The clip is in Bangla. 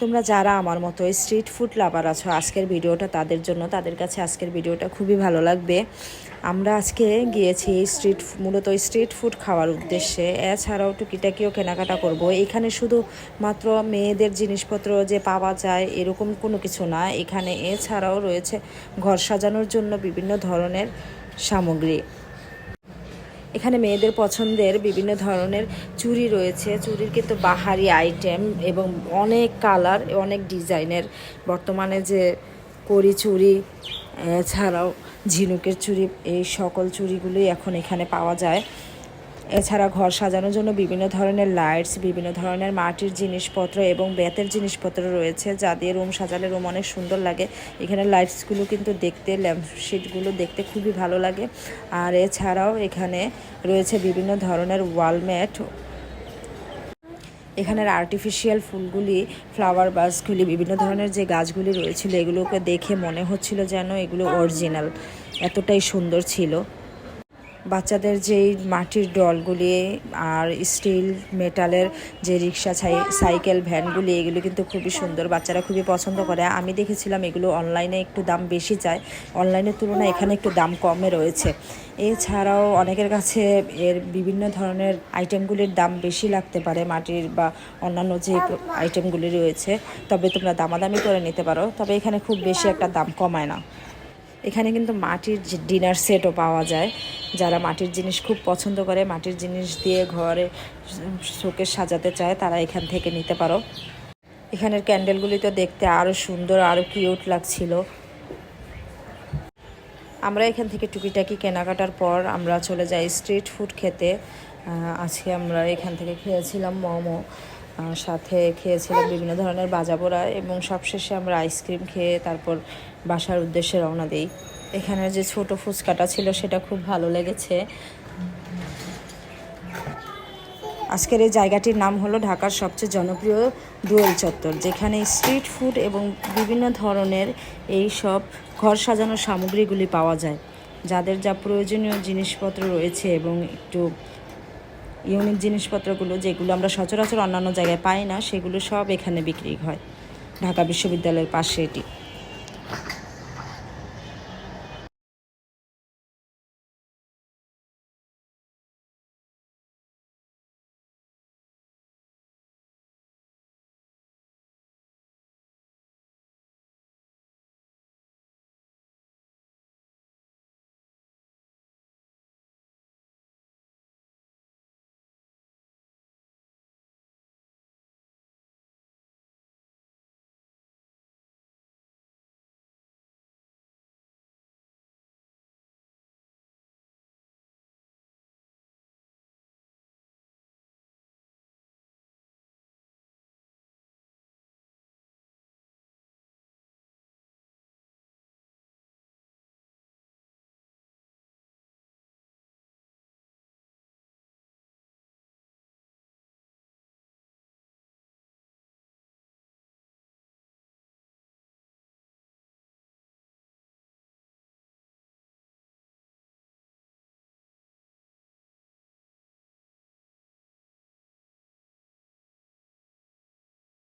তোমরা যারা আমার মতো স্ট্রিট ফুড লাভার আছো, আজকের ভিডিওটা তাদের জন্য, তাদের কাছে আজকের ভিডিওটা খুবই ভালো লাগবে। আমরা আজকে গিয়েছি স্ট্রিট মূলত স্ট্রিট ফুড খাওয়ার উদ্দেশ্যে। এছাড়াও টুকিটাকিও কেনাকাটা করব। এখানে শুধু মাত্র মেয়েদের জিনিসপত্র যে পাওয়া যায়, এরকম কোনো কিছু না। এখানে এছাড়াও রয়েছে ঘর সাজানোর জন্য বিভিন্ন ধরনের সামগ্রী। এখানে মেয়েদের পছন্দের বিভিন্ন ধরনের চুড়ি রয়েছে। চুড়ির কিন্তু বাহারি আইটেম এবং অনেক কালার অনেক ডিজাইনের বর্তমানে যে করি চুড়ি, এছাড়াও ঝিনুকের চুড়ি, এই সকল চুড়িগুলোই এখন এখানে পাওয়া যায়। এছাড়া ঘর সাজানোর জন্য বিভিন্ন ধরনের লাইটস বিভিন্ন ধরনের মাটির জিনিসপত্র এবং বেতের জিনিসপত্র রয়েছে যা দিয়ে রুম সাজালে রুম অনেক সুন্দর লাগে। এখানে লাইটসগুলো কিন্তু দেখতে ল্যাম্পশিটগুলো দেখতে খুবই ভালো লাগে। আর এছাড়াও এখানে রয়েছে বিভিন্ন ধরনের ওয়ালম্যাট এখানের আর্টিফিশিয়াল ফুলগুলি ফ্লাওয়ার বাসগুলি বিভিন্ন ধরনের যে গাছগুলি রয়েছিল, এগুলোকে দেখে মনে হচ্ছিল যেন এগুলো অরিজিনাল এতটাই সুন্দর ছিল। বাচ্চাদের যেই মাটির ডলগুলি আর স্টিল মেটালের যে রিক্সা সাইকেল, ভ্যানগুলি, এগুলো কিন্তু খুবই সুন্দর, বাচ্চারা খুবই পছন্দ করে। আমি দেখেছিলাম এগুলো অনলাইনে একটু দাম বেশি চায়। অনলাইনের তুলনায় এখানে একটু দাম কমে রয়েছে। এছাড়াও অনেকের কাছে এর বিভিন্ন ধরনের আইটেমগুলির দাম বেশি লাগতে পারে, মাটির বা অন্যান্য যে আইটেমগুলি রয়েছে। তবে তোমরা দামাদামি করে নিতে পারো। তবে এখানে খুব বেশি একটা দাম কমায় না। এখানে কিন্তু মাটির ডিনার সেটও পাওয়া যায়। যারা মাটির জিনিস খুব পছন্দ করে, মাটির জিনিস দিয়ে ঘরে শোকে সাজাতে চায়, তারা এখান থেকে নিতে পারো। এখানের ক্যান্ডেলগুলি তো দেখতে আরও সুন্দর আরও কিউট লাগছিল। আমরা এখান থেকে টুকিটাকি কেনাকাটার পর আমরা চলে যাই স্ট্রিট ফুড খেতে। আজকে আমরা এখান থেকে খেয়েছিলাম মোমো। সাথে খেয়েছিলাম বিভিন্ন ধরনের বাজা বাজাবোড়া এবং সবশেষে আমরা আইসক্রিম খেয়ে তারপর বাসার উদ্দেশ্যে রওনা দিই। এখানে যে ছোট ফুচকাটা ছিল সেটা খুব ভালো লেগেছে। আজকের এই জায়গাটির নাম হলো ঢাকার সবচেয়ে জনপ্রিয় ডুয়েল চত্বর, যেখানে স্ট্রিট ফুড এবং বিভিন্ন ধরনের এই সব ঘর সাজানোর সামগ্রীগুলি পাওয়া যায়, যাদের যা প্রয়োজনীয় জিনিসপত্র রয়েছে এবং একটু ইউনিক জিনিসপত্রগুলো যেগুলো আমরা সচরাচর অন্যান্য জায়গায় পাই না, সেগুলো সব এখানে বিক্রি হয়। ঢাকা বিশ্ববিদ্যালয়ের পাশে এটি।